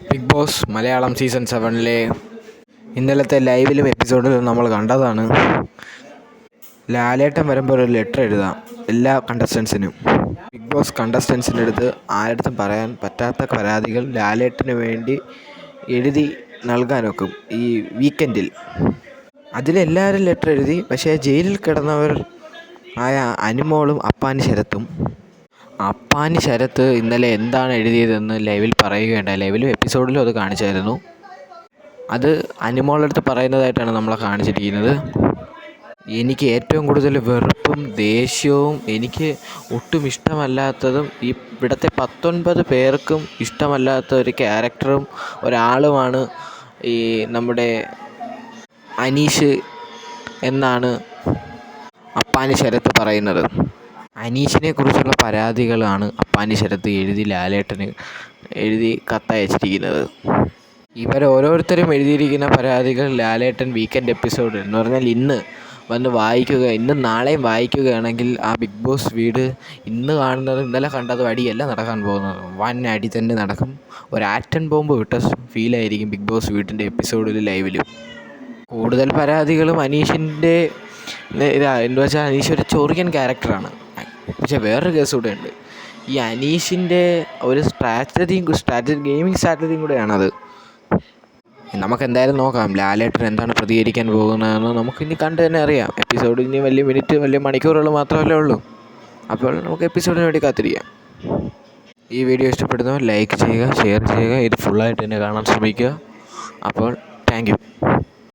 Big Boss Malayalam season സെവനിലെ ഇന്നലത്തെ ലൈവിലും എപ്പിസോഡിലും നമ്മൾ കണ്ടതാണ്. ലാലേട്ടൻ വരുമ്പോൾ ഒരു ലെറ്റർ എഴുതാം എല്ലാ കണ്ടസ്റ്റൻസിനും ബിഗ് ബോസ് കണ്ടസ്റ്റൻസിന്റെ അടുത്ത് ആരടുത്തും പറയാൻ പറ്റാത്ത പരാതികൾ ലാലേട്ടന് വേണ്ടി എഴുതി നൽകാനൊക്കും ഈ വീക്കെൻഡിൽ അതിലെല്ലാവരും ലെറ്റർ എഴുതി പക്ഷേ ജയിലിൽ കിടന്നവർ ആയ അനുമോളും അപ്പാനി ശരത്തും അപ്പാനി ശരത്ത് ഇന്നലെ എന്താണ് എഴുതിയതെന്ന് ലൈവിൽ പറയുകയുണ്ടായി. ലൈവിലും എപ്പിസോഡിലും അത് കാണിച്ചായിരുന്നു. അത് അനുമോളുടെ പറയുന്നതായിട്ടാണ് നമ്മളെ കാണിച്ചിരിക്കുന്നത്. എനിക്ക് ഏറ്റവും കൂടുതൽ വെറുപ്പും ദേഷ്യവും എനിക്ക് ഒട്ടും ഇഷ്ടമല്ലാത്തതും ഇവിടുത്തെ പത്തൊൻപത് പേർക്കും ഇഷ്ടമല്ലാത്ത ഒരു ക്യാരക്ടറും ഒരാളുമാണ് ഈ നമ്മുടെ അനീഷ് എന്നാണ് അപ്പാനി ശരത്ത് പറയുന്നത്. അനീഷിനെ കുറിച്ചുള്ള പരാതികളാണ് അപ്പാനി ശരത്ത് എഴുതി ലാലേട്ടന് എഴുതി കത്തയച്ചിരിക്കുന്നത്. ഇവർ ഓരോരുത്തരും എഴുതിയിരിക്കുന്ന പരാതികൾ ലാലേട്ടൻ വീക്കെൻഡ് എപ്പിസോഡ് എന്ന് പറഞ്ഞാൽ ഇന്ന് വന്ന് വായിക്കുക ഇന്നും നാളെയും വായിക്കുകയാണെങ്കിൽ ആ ബിഗ് ബോസ് വീട് ഇന്ന് കാണുന്നത് ഇന്നലെ കണ്ടതും അടിയല്ല നടക്കാൻ പോകുന്നത്. വൻ അടി തന്നെ നടക്കും. ഒരു ആറ്റൻ ബോംബ് വിട്ട ഫീലായിരിക്കും ബിഗ് ബോസ് വീട്ടിന്റെ എപ്പിസോഡിൽ ലൈവിലും കൂടുതൽ പരാതികളും അനീഷിന്റെ ഇതാ എന്ന് വെച്ചാൽ അനീഷ് ഒരു ചൊറിയൻ ക്യാരക്ടറാണ് പക്ഷേ വേറൊരു കേസ് കൂടെ ഉണ്ട്. ഈ അനീഷിന്റെ ഒരു സ്ട്രാറ്റജിയും സ്ട്രാറ്റജി ഗെയിമിംഗ് സ്ട്രാറ്റജിയും കൂടെയാണത്. നമുക്ക് എന്തായാലും നോക്കാം ലാലേട്ടൻ എന്താണ് പ്രതികരിക്കാൻ പോകുന്നതെന്ന് നമുക്ക് ഇനി കണ്ട് തന്നെ അറിയാം. എപ്പിസോഡ് ഇനി വലിയ മിനിറ്റ് വലിയ മണിക്കൂറുകൾ മാത്രമല്ലേ ഉള്ളൂ. അപ്പോൾ നമുക്ക് എപ്പിസോഡിന് വേണ്ടി കാത്തിരിക്കാം. ഈ വീഡിയോ ഇഷ്ടപ്പെടുന്നവർ ലൈക്ക് ചെയ്യുക ഷെയർ ചെയ്യുക ഇത് ഫുള്ളായിട്ട് തന്നെ കാണാൻ ശ്രമിക്കുക. അപ്പോൾ താങ്ക്